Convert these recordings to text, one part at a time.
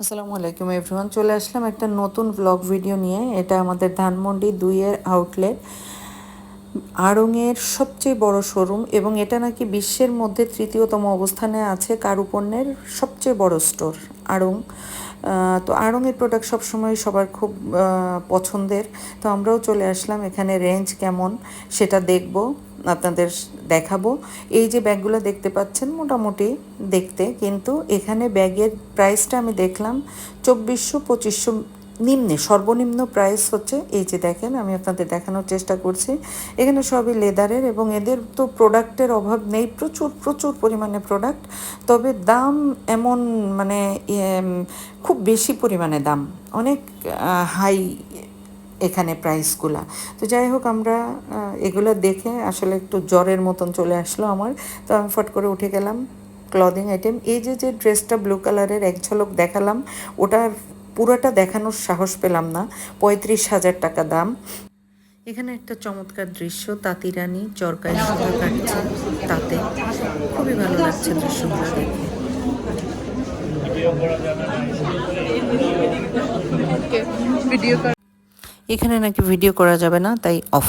আসসালামু আলাইকুম এভরিওয়ান। চলে আসলাম একটা নতুন ব্লগ ভিডিও নিয়ে। এটা আমাদের ধানমন্ডি দুইয়ের আউটলেট আড়ংয়ের সবচেয়ে বড় শোরুম এবং এটা নাকি বিশ্বের মধ্যে তৃতীয়তম অবস্থানে আছে কারুপণ্যের সবচেয়ে বড় স্টোর আড়ং। তো আড়ংয়ের প্রোডাক্ট সবসময় সবার খুব পছন্দের। তো আমরাও চলে আসলাম, এখানে রেঞ্জ কেমন সেটা দেখব, আপনাদের দেখাবো। এই যে ব্যাগগুলো দেখতে পাচ্ছেন, মোটামুটি দেখতে, কিন্তু এখানে ব্যাগের প্রাইসটা আমি দেখলাম চব্বিশশো পঁচিশশো নিম্নে, সর্বনিম্ন প্রাইস হচ্ছে, এই যে দেখেন, আমি আপনাদের দেখানোর চেষ্টা করছি। এখানে সবই লেদারের এবং এদের তো প্রোডাক্টের অভাব নেই, প্রচুর প্রচুর পরিমাণে প্রোডাক্ট তবে দাম এমন মানে খুব বেশি পরিমাণে দাম, অনেক হাই এখানে প্রাইসগুলা তো যাই হোক, আমরা এগুলো দেখে আসলে একটু জ্বরের মতন চলে আসলো আমার। তো আমি ফট করে উঠে গেলাম ক্লদিং আইটেম এই যে যে ড্রেসটা ব্লু কালারের এক ঝলক দেখালাম, ওটার পুরোটা দেখানোর সাহস পেলাম না। পঁয়ত্রিশ হাজার টাকা দাম। এখানে একটা চমৎকার দৃশ্য তাঁতিরানি চরকায় সুতা কাটছে তাতে। খুবই ভালো লাগছে দৃশ্যগুলো দেখে। ভিডিও এখানে নাকি ভিডিও করা যাবে না তাই অফ।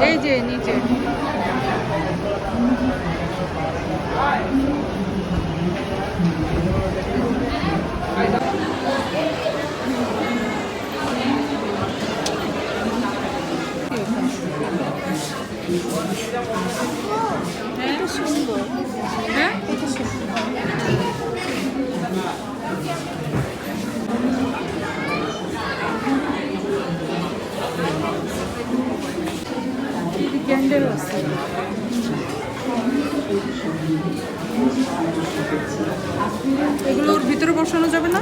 এই যে নিচে। এটা সুন্দর। হ্যাঁ? এটা সুন্দর ক্যান্ডেল আছে এগুলো ওর ভিতরে বসানো যাবে না?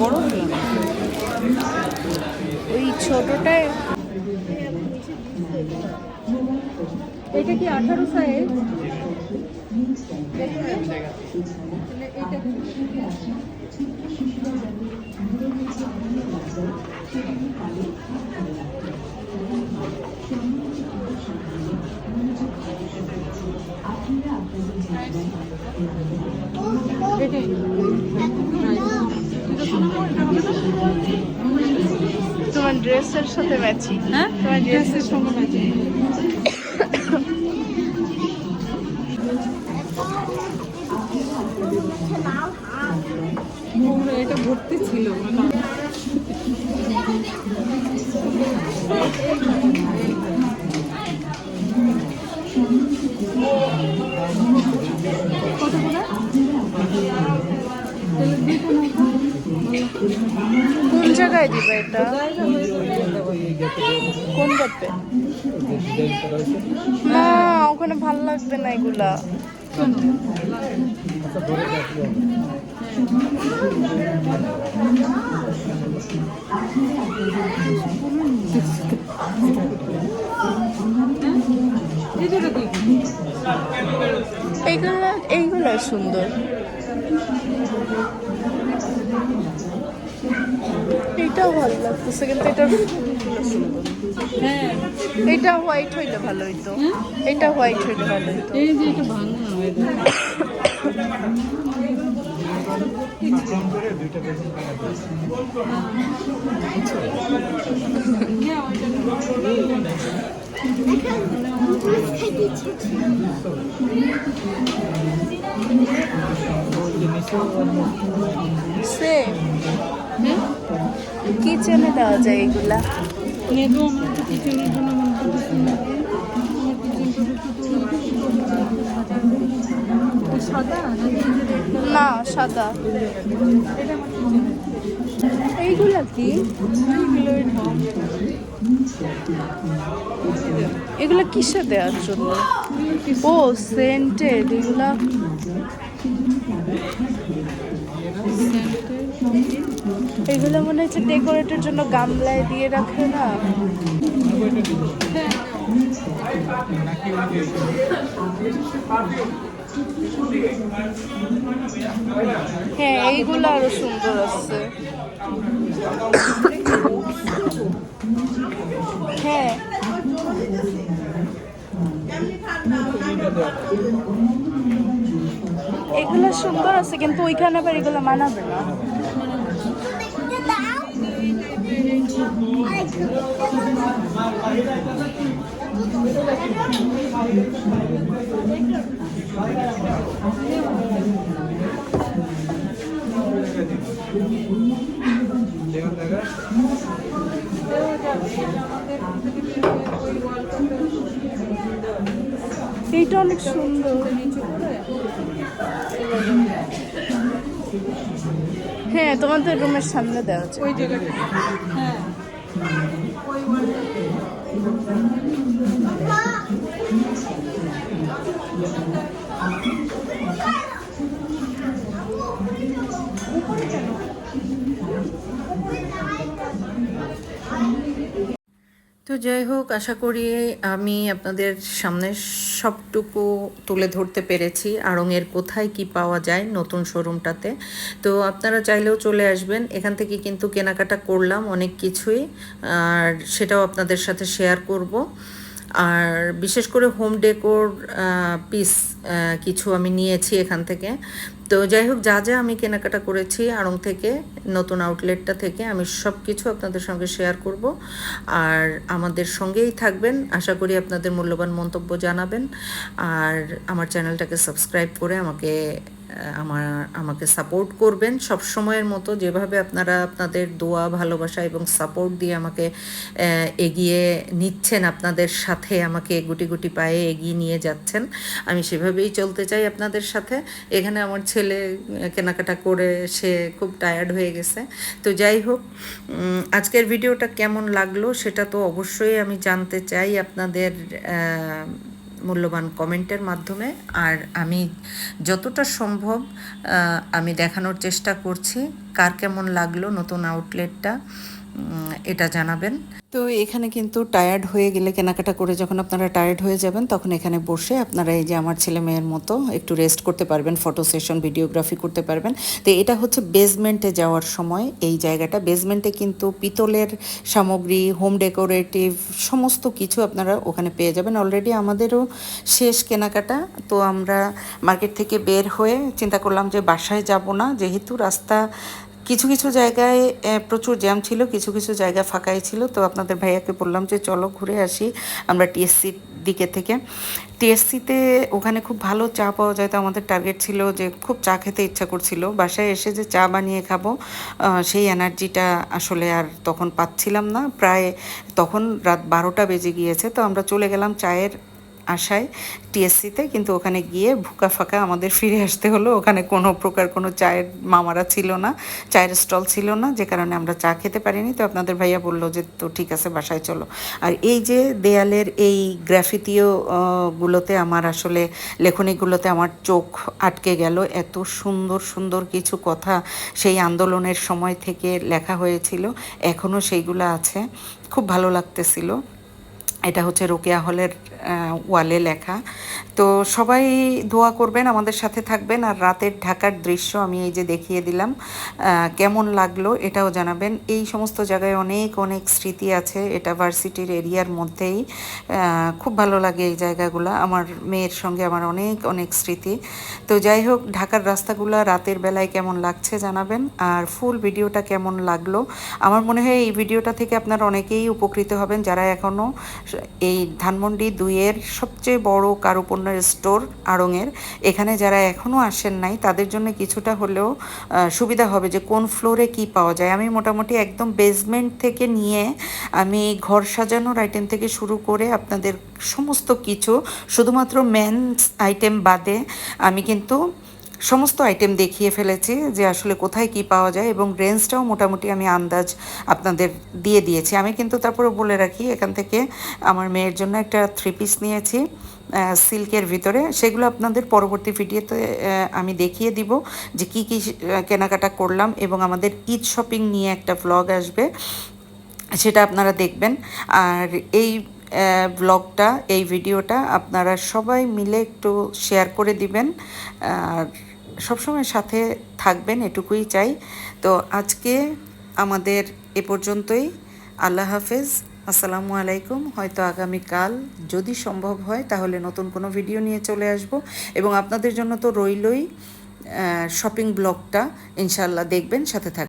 বড় ওই ছোটটায় এটা কি আঠারো সাইজ তোমার ড্রেসের সাথে ম্যাচিং। হ্যাঁ? তোমার ড্রেসের সঙ্গে ম্যাচিং। এটা ভর্তি ছিল। কোন জায়গায় দিবে এটা? কোন গেটে না ওখানে ভালো লাগবে না এগুলা। এইগুলা এইগুলা সুন্দর। এটাও ভালো লাগতেছে কিন্তু এটা হ্যাঁ এটা হোয়াইট হইলে ভালো হইতো। এটা হোয়াইট হইলে ভালো হইতো। এই যে এটা ভাঙা সেম কিচেনে দেওয়া যায় এগুলা? না, সাদা। এইগুলা কি? এগুলা কিসে দেওয়ার জন্য? ও সেন্টেড এগুলা। এগুলো মনে হচ্ছে ডেকোরেটের জন্য গামলায় দিয়ে রাখে না। হ্যাঁ এইগুলো আরও সুন্দর আছে। হ্যাঁ। এগুলো সুন্দর আছে, কিন্তু ওইখানে আবার এগুলো মানাবে না। এইটা অনেক সুন্দর। হ্যাঁ তোমাদের রুমের সামনে দেওয়া যায় ওই জায়গাটা। হ্যাঁ। Mama! তো যাই হোক, আশা করি আমি আপনাদের সামনে সবটুকু তুলে ধরতে পেরেছি। আড়ংয়ের কোথায় কি পাওয়া যায় নতুন শোরুমটাতে। তো আপনারা চাইলেও চলে আসবেন। এখান থেকে কিন্তু কেনাকাটা করলাম অনেক কিছুই, আর সেটাও আপনাদের সাথে শেয়ার করব। আর বিশেষ করে হোম ডেকোর পিস কিছু আমি নিয়েছি এখান থেকে। তো যাই হোক, যা যা আমি কেনাকাটা করেছি আড়ং থেকে, নতুন আউটলেটটা থেকে, আমি সব কিছু আপনাদের সঙ্গে শেয়ার করব। আর আমাদের সঙ্গেই থাকবেন, আশা করি আপনাদের মূল্যবান মন্তব্য জানাবেন। আর আমার চ্যানেলটাকে সাবস্ক্রাইব করে আমাকে আমার, আমাকে সাপোর্ট করবেন সব সময়ের মতো, যেভাবে আপনারা আপনাদের দোয়া, ভালোবাসা এবং সাপোর্ট দিয়ে আমাকে এগিয়ে নিচ্ছেন, আপনাদের সাথে আমাকে গুটি গুটি পায়ে এগিয়ে নিয়ে যাচ্ছেন। আমি সেভাবেই চলতে চাই আপনাদের সাথে। এখানে আমার ছেলে কেনাকাটা করে সে খুব টায়ার্ড হয়ে গেছে। তো যাই হোক আজকের ভিডিওটা কেমন লাগল সেটা তো অবশ্যই আমি জানতে চাই। আপনাদের মূল্যবান কমেন্টের মাধ্যমে। আর আমি যতটা সম্ভব আমি দেখানোর চেষ্টা করছি, কার কেমন লাগল নতুন আউটলেটটা এটা জানাবেন। তো এখানে কিন্তু টায়ার্ড হয়ে গেলে, কেনাকাটা করে যখন আপনারা টায়ার্ড হয়ে যাবেন, তখন এখানে বসে আপনারা এই যে আমার ছেলে মেয়ের মতো একটু রেস্ট করতে পারবেন ফটো সেশন ভিডিওগ্রাফি করতে পারবেন। তো এটা হচ্ছে বেসমেন্টে যাওয়ার সময় এই জায়গাটা। বেসমেন্টে কিন্তু পিতলের সামগ্রী হোম ডেকোরেটিভ সমস্ত কিছু আপনারা ওখানে পেয়ে যাবেন। অলরেডি আমাদেরও শেষ কেনাকাটা, তো আমরা মার্কেট থেকে বের হয়ে চিন্তা করলাম যে বাসায় যাব না, যেহেতু রাস্তা কিছু কিছু জায়গায় প্রচুর জ্যাম ছিল, কিছু কিছু জায়গা ফাঁকাই ছিল। তো আপনাদের ভাইয়াকে বললাম যে, চলো ঘুরে আসি আমরা টিএসসির দিকে থেকে। টিএসসিতে ওখানে খুব ভালো চা পাওয়া যায়। তো আমাদের টার্গেট ছিল যে, খুব চা খেতে ইচ্ছা করছিল। বাসায় এসে যে চা বানিয়ে খাব সেই এনার্জিটা আসলে আর তখন পাচ্ছিলাম না। প্রায় তখন রাত বারোটা বেজে গিয়েছে। তো আমরা চলে গেলাম চায়ের আশায় টিএসসিতে, কিন্তু ওখানে গিয়ে ভুকা ফাঁকা আমাদের ফিরে আসতে হলো। ওখানে কোনো প্রকার কোনো চায়ের মামারা ছিল না, চায়ের স্টল ছিল না, যে কারণে আমরা চা খেতে পারিনি। তো আপনাদের ভাইয়া বলল যে, তো ঠিক আছে, বাসায় চলো। আর এই যে দেয়ালের এই গ্রাফিতিও গুলোতে আমার আসলে লেখনীগুলোতে আমার চোখ আটকে গেল। এত সুন্দর সুন্দর কিছু কথা সেই আন্দোলনের সময় থেকে লেখা হয়েছিল। এখনও সেইগুলো আছে। খুব ভালো লাগতেছিল। এটা হচ্ছে রোকেয়া হলের ওয়ালে লেখা। তো সবাই দোয়া করবেন, আমাদের সাথে থাকবেন। আর রাতের ঢাকার দৃশ্য আমি এই যে দেখিয়ে দিলাম কেমন লাগল এটাও জানাবেন। এই সমস্ত জায়গায় অনেক অনেক স্মৃতি আছে। এটা ভার্সিটির এরিয়ার মধ্যেই। খুব ভালো লাগে এই জায়গাগুলো। আমার মেয়ের সঙ্গে আমার অনেক অনেক স্মৃতি। তো যাই হোক, ঢাকার রাস্তাগুলো রাতের বেলায় কেমন লাগছে জানাবেন। আর ফুল ভিডিওটা কেমন লাগল? আমার মনে হয় এই ভিডিওটা থেকে আপনারা অনেকেই উপকৃত হবেন যারা এখনও এই ধানমন্ডি দুইয়ের সবচেয়ে বড় কারুপণ্যের স্টোর আড়ংয়ের এখানে যারা এখনও আসেন নাই, তাদের জন্য কিছুটা হলেও সুবিধা হবে যে কোন ফ্লোরে কি পাওয়া যায়। আমি মোটামুটি একদম বেসমেন্ট থেকে নিয়ে আমি ঘর সাজানোর আইটেম থেকে শুরু করে আপনাদের সমস্ত কিছু, শুধুমাত্র মেন্স আইটেম বাদে আমি কিন্তু সমস্ত আইটেম দেখিয়ে ফেলেছি যে আসলে কোথায় কি পাওয়া যায় এবং রেঞ্জটাও মোটামুটি আমি আন্দাজ আপনাদের দিয়ে দিয়েছি। আমি কিন্তু তারপরে বলে রাখি, এখান থেকে আমার মেয়ের জন্য একটা থ্রি পিস নিয়েছি সিল্কের ভিতরে। সেগুলো আপনাদের পরবর্তী ভিডিওতে আমি দেখিয়ে দিব যে কি কি কেনাকাটা করলাম এবং আমাদের ঈদ শপিং নিয়ে একটা ভ্লগ আসবে, সেটা আপনারা দেখবেন। আর এই ব্লগটা এই ভিডিওটা আপনারা সবাই মিলে একটু শেয়ার করে দিবেন। আর সবসময় সাথে থাকবেন, এটুকুই চাই। তো আজকে আমাদের এ পর্যন্তই। আল্লাহ হাফেজ। আসসালামু আলাইকুম। হয়তো আগামীকাল যদি সম্ভব হয়, তাহলে নতুন কোনো ভিডিও নিয়ে চলে আসব। এবং আপনাদের জন্য তো রইলই শপিং ব্লগটা। ইনশাল্লাহ দেখবেন, সাথে থাকবেন।